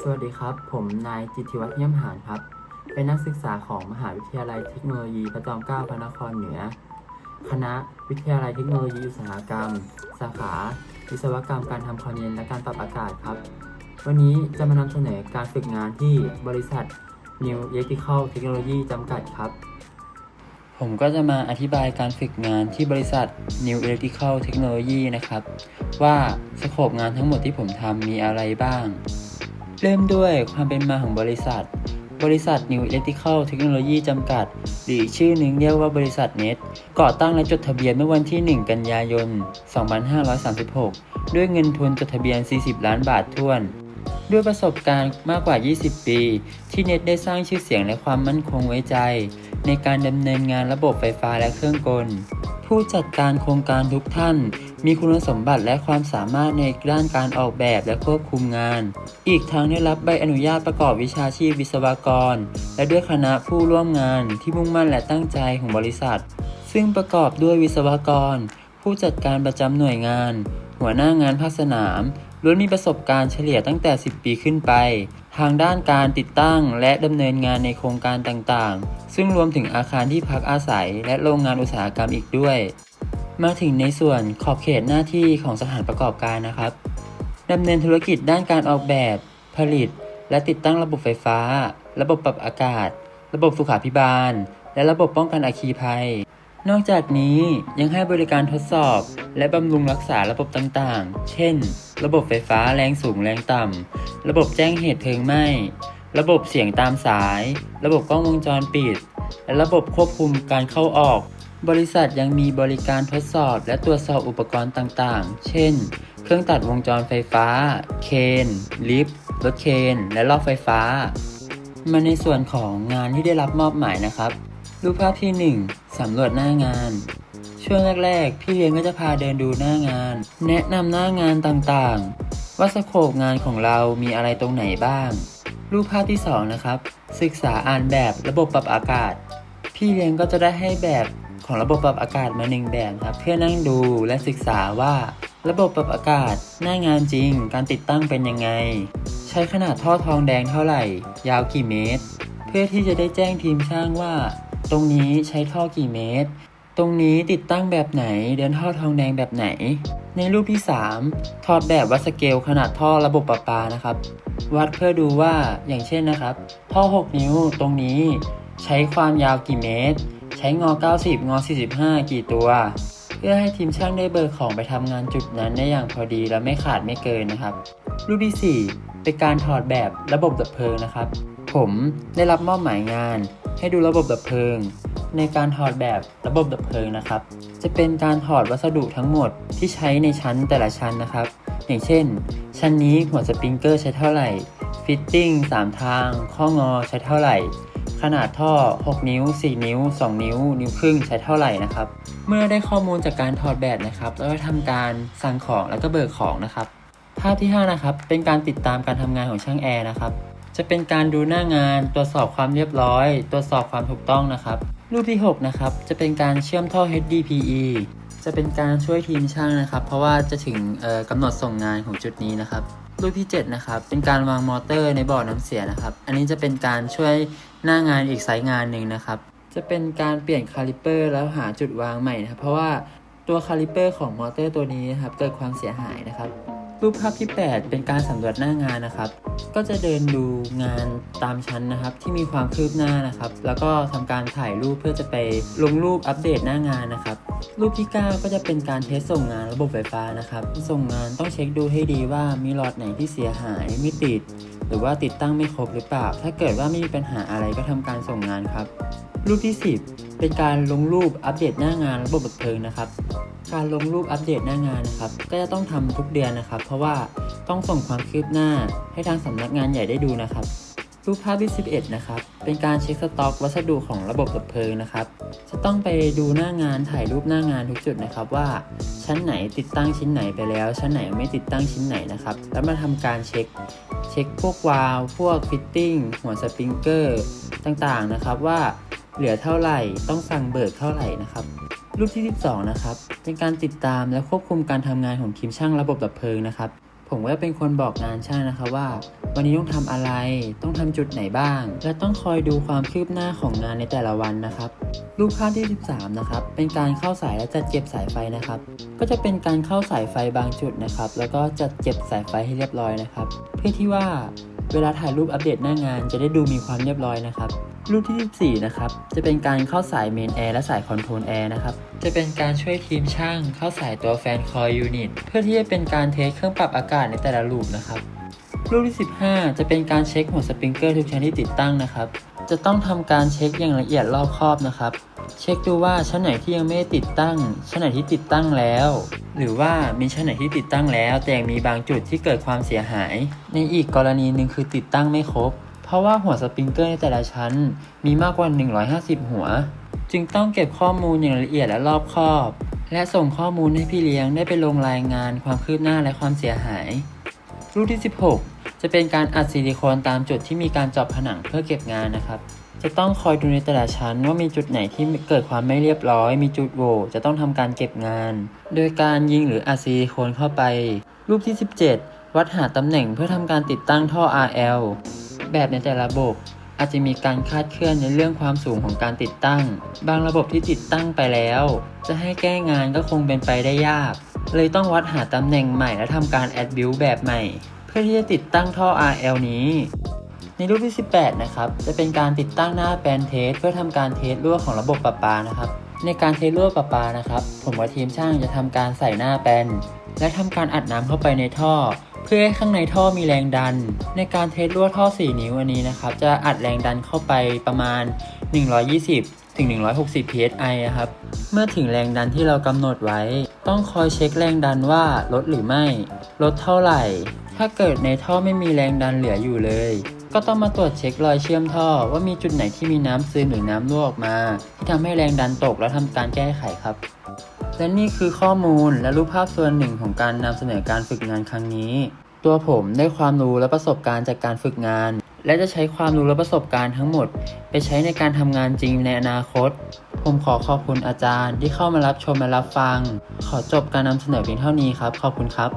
สวัสดีครับ ผมนายจิติวัฒน์เยี่ยมหานครับ เป็นนักศึกษาของมหาวิทยาลัยเทคโนโลยีพระจอมเกล้าพระนครเหนือ คณะวิทยาลัยเทคโนโลยีอุตสาหกรรม สาขา วิศวกรรมการทำความเย็นและการปรับอากาศครับ วันนี้จะมานำเสนอการฝึกงานที่บริษัท New Electrical Technology จำกัดครับ ผมก็จะมาอธิบายการฝึกงานที่บริษัท New Electrical Technology นะครับ ว่าสโคปงานทั้งหมดที่ผมทำมีอะไรบ้าง เริ่มด้วยความเป็นมาของบริษัท บริษัท New Electrical Technology จำกัด หรืออีกชื่อหนึ่งเรียกว่าบริษัทเน็ตก่อตั้งและจดทะเบียนเมื่อวันที่ 1 กันยายน 2536 ด้วยเงินทุนจดทะเบียน 40 ล้านบาทท้วนด้วยประสบการณ์มากกว่า 20 ปี ที่เน็ตได้สร้างชื่อเสียงและความมั่นคงไว้ใจ ในการดำเนินงานระบบไฟฟ้าและเครื่องกล ผู้จัดการโครงการทุกท่าน มีคุณสมบัติและความสามารถในด้านการออกแบบและควบคุมงาน อีกทั้งได้รับใบอนุญาตประกอบวิชาชีพวิศวกร และด้วยคณะผู้ร่วมงานที่มุ่งมั่นและตั้งใจของบริษัท ซึ่งประกอบด้วยวิศวกร ผู้จัดการประจำหน่วยงาน หัวหน้างานภาคสนามล้วนมีประสบการณ์เฉลี่ยตั้งแต่ 10 ปีขึ้นไป ทางด้านการติดตั้งและดำเนินงานในโครงการต่างๆ ซึ่งรวมถึงอาคารที่พักอาศัย และโรงงานอุตสาหกรรมอีกด้วย มาถึงในส่วนขอบเขตหน้าที่ของสถานประกอบการนะครับดำเนินธุรกิจด้านการออกแบบ ผลิต และติดตั้งระบบไฟฟ้า ระบบปรับอากาศ ระบบสุขาภิบาล และระบบป้องกันอัคคีภัย นอกจากนี้ยังให้บริการทดสอบ และบำรุงรักษาระบบต่างๆ เช่น ระบบไฟฟ้าแรงสูงแรงต่ำ ระบบแจ้งเหตุเพลิงไหม้ ระบบเสียงตามสาย ระบบกล้องวงจรปิด และระบบควบคุมการเข้าออก บริษัทยังมีบริการทดสอบ และตรวจสอบอุปกรณ์ต่างๆ เช่น เครื่องตัดวงจรไฟฟ้า เคน ลิฟต์ รถเคน และลอไฟฟ้า มาในส่วนของงานที่ได้รับมอบหมายนะครับ รูปภาพที่ 1 สำรวจหน้างาน ช่วงแรกๆ พี่เลี้ยงก็จะพาเดินดูหน้างาน แนะนำหน้างานต่างๆ ว่าสโคปงานของเรามีอะไรตรงไหนบ้าง รูปภาพที่ 2 นะครับ ศึกษาอ่านแบบระบบปรับอากาศ พี่เลี้ยงก็จะได้ให้แบบของระบบปรับอากาศมาหนึ่งแบบครับ เพื่อนั่งดูและศึกษาว่า ระบบปรับอากาศหน้างานจริง การติดตั้งเป็นยังไง ใช้ขนาดท่อทองแดงเท่าไหร่ ยาวกี่เมตร เพื่อที่จะได้แจ้งทีมช่างว่า ตรงนี้ใช้ท่อกี่เมตร ตรงนี้ติดตั้งแบบไหน เดินท่อทองแดงแบบไหน ในรูปที่ 3 ถอดแบบวัดสเกลขนาดท่อระบบประปานะครับ วัดเพื่อดูว่าอย่างเช่นนะครับ ท่อ 6 นิ้วตรงนี้ใช้ความยาวกี่เมตร ใช้งอ 90 งอ 45 กี่ตัว เพื่อให้ทีมช่างได้เบิกของไปทำงานจุดนั้นได้อย่างพอดีและไม่ขาดไม่เกินนะครับ รูปที่ 4 เป็นการถอดแบบระบบดับเพลิงนะครับ ผมได้รับมอบหมายงาน ให้ดูระบบดับเพลิง ในการถอดแบบระบบดับเพลิงนะครับ จะเป็นการถอดวัสดุทั้งหมดที่ใช้ในชั้นแต่ละชั้นนะครับ อย่างเช่น ชั้นนี้หัวสปริงเกอร์ใช้เท่าไหร่ ฟิตติ้ง3 ทาง ข้องอใช้เท่าไหร่ ขนาดท่อ 6 นิ้ว 4 นิ้ว 2 นิ้ว นิ้วครึ่งใช้เท่าไหร่นะครับ เมื่อได้ข้อมูลจากการถอดแบบนะครับแล้วก็ทำการสั่งของแล้วก็เบิกของนะครับภาพที่ 5 นะครับ เป็นการติดตามการทำงานของช่างแอร์นะครับ จะเป็นการดูหน้างาน ตรวจสอบความเรียบร้อย ตรวจสอบความถูกต้องนะครับ รูปที่ 6 นะครับ จะเป็นการเชื่อมท่อ HDPE จะเป็นการช่วยทีมช่างนะครับ เพราะว่าจะถึงกำหนดส่งงานของจุดนี้นะครับ รูปที่ 7 นะครับ เป็นการวางมอเตอร์ในบ่อน้ำเสียนะครับ อันนี้จะเป็นการช่วยหน้างานอีกสายงานหนึ่งนะครับ จะเป็นการเปลี่ยนคาลิเปอร์แล้วหาจุดวางใหม่นะครับ เพราะว่าตัวคาลิเปอร์ของมอเตอร์ตัวนี้นะครับเกิดความเสียหายนะครับ รูปภาพที่ 8 เป็นการสำรวจหน้างานนะครับ ก็จะเดินดูงานตามชั้นนะครับ ที่มีความคืบหน้านะครับ แล้วก็ทำการถ่ายรูปเพื่อจะไปลงรูปอัปเดตหน้างานนะครับ รูปที่ 9 ก็จะเป็นการเทสส่งงานระบบไฟฟ้านะครับ ส่งงานต้องเช็คดูให้ดีว่ามีหลอดไหนที่เสียหายไม่ติด หรือว่าติดตั้งไม่ครบหรือเปล่า ถ้าเกิดว่าไม่มีปัญหาอะไรก็ทำการส่งงานครับ รูปที่ 10 เป็นการลงรูปอัปเดตหน้างานระบบดับเพลิงนะครับ การลงรูปอัปเดตหน้างานนะครับ ก็จะต้องทำทุกเดือนนะครับ เพราะว่าต้องส่งความคืบหน้าให้ทางสำนักงานใหญ่ได้ดูนะครับ รูปภาพที่ 11 นะครับ เป็นการเช็คสต็อกวัสดุของระบบดับเพลิงนะครับ จะต้องไปดูหน้างานถ่ายรูปหน้างานทุกจุดนะครับว่าชั้นไหนติดตั้งชิ้นไหนไปแล้ว ชั้นไหนไม่ติดตั้งชิ้นไหนนะครับ แล้วมาทำการเช็ค เช็คพวกวาล์วพวกฟิตติ้งหัวสปริงเกอร์ต่างๆนะครับว่าเหลือเท่าไหร่ต้องสั่งเบิกเท่าไหร่นะครับ รูปที่ 12 นะครับเป็นการติดตามและควบคุมการทำงานของทีมช่างระบบดับเพลิงนะครับ ผมก็จะเป็นคนบอกงานช่างนะครับว่า วันนี้ต้องทำอะไร ต้องทำจุดไหนบ้าง และต้องคอยดูความคืบหน้าของงานในแต่ละวันนะครับ รูปภาพที่ 13 นะครับ เป็นการเข้าสายและจัดเก็บสายไฟนะครับ ก็จะเป็นการเข้าสายไฟบางจุดนะครับ แล้วก็จัดเก็บสายไฟให้เรียบร้อยนะครับ เพื่อที่ว่าเวลาถ่ายรูปอัปเดตหน้างานจะได้ดูมีความเรียบร้อยนะครับ รูปที่14นะครับ จะเป็นการเข้าสายเมนแอร์และสายคอนโทรลแอร์นะครับ จะเป็นการช่วยทีมช่างเข้าสายตัวแฟนคอยยูนิตเพื่อที่จะเป็นการเทสเครื่องปรับอากาศในแต่ละรูปนะครับรูปที่ 15 จะเป็นการเช็คหัวสปริงเกอร์ทุกชั้นที่ติดตั้งนะครับ จะต้องทำการเช็คอย่างละเอียดรอบคอบนะครับ เช็คดูว่าชั้นไหนที่ยังไม่ติดตั้ง ชั้นไหนที่ติดตั้งแล้ว หรือว่ามีชั้นไหนที่ติดตั้งแล้ว แต่ยังมีบางจุดที่เกิดความเสียหาย ในอีกกรณีหนึ่งคือติดตั้งไม่ครบ เพราะว่าหัวสปริงเกอร์ในแต่ละชั้น มีมากกว่า 150 หัว จึงต้องเก็บข้อมูลอย่างละเอียดและรอบคอบ และส่งข้อมูลให้พี่เลี้ยงได้ไปลงรายงานความคืบหน้าและความเสียหาย รูปที่ 16 จะเป็นการอัดซิลิโคนตามจุดที่มีการเจาะผนังเพื่อเก็บงานนะครับ จะต้องคอยดูในแต่ละชั้นว่ามีจุดไหนที่เกิดความไม่เรียบร้อย มีจุดโหว่จะต้องทำการเก็บงาน โดยการยิงหรืออัดซิลิโคนเข้าไป รูปที่ 17 วัดหาตำแหน่งเพื่อทำการติดตั้งท่อ RL แบบในแต่ละระบบ อาจจะมีการคาดเคลื่อนในเรื่องความสูงของการติดตั้ง บางระบบที่ติดตั้งไปแล้ว จะให้แก้งานก็คงเป็นไปได้ยาก เลยต้องวัดหาตำแหน่งใหม่และทำการแอดบิวแบบใหม่ เพื่อที่จะติดตั้งท่อ RL นี้ในรูปที่ 18 นะครับ จะเป็นการติดตั้งหน้าแปลนเทส เพื่อทำการเทสรั่วของระบบประปานะครับ ในการเทสรั่วประปานะครับ ผมกับทีมช่างจะทำการใส่หน้าแปลนและทำการอัดน้ำเข้าไปในท่อ เพื่อให้ข้างในท่อมีแรงดัน ในการเทสรั่วท่อ 4 นิ้วอันนี้นะครับ จะอัดแรงดันเข้าไปประมาณ 120 ถึง 160 psi นะครับ เมื่อถึงแรงดันที่เรากำหนดไว้ ต้องคอยเช็คแรงดันว่าลดหรือไม่ ลดเท่าไหร่ ถ้าเกิดในท่อไม่มีแรงดันเหลืออยู่เลย ก็ต้องมาตรวจเช็ครอยเชื่อมท่อ ว่ามีจุดไหนที่มีน้ำซึมหรือน้ำรั่วออกมา ที่ทำให้แรงดันตกแล้วทำการแก้ไขครับ และนี่คือข้อมูลและรูปภาพส่วนหนึ่งของการนำเสนอการฝึกงานครั้งนี้ ตัวผมได้ความรู้และประสบการณ์จากการฝึกงาน และจะใช้ความรู้และประสบการณ์ทั้งหมด ไปใช้ในการทำงานจริงในอนาคต ผมขอขอบคุณอาจารย์ที่เข้ามารับชมและรับฟัง ขอจบการนำเสนอเพียงเท่านี้ครับ ขอบคุณครับ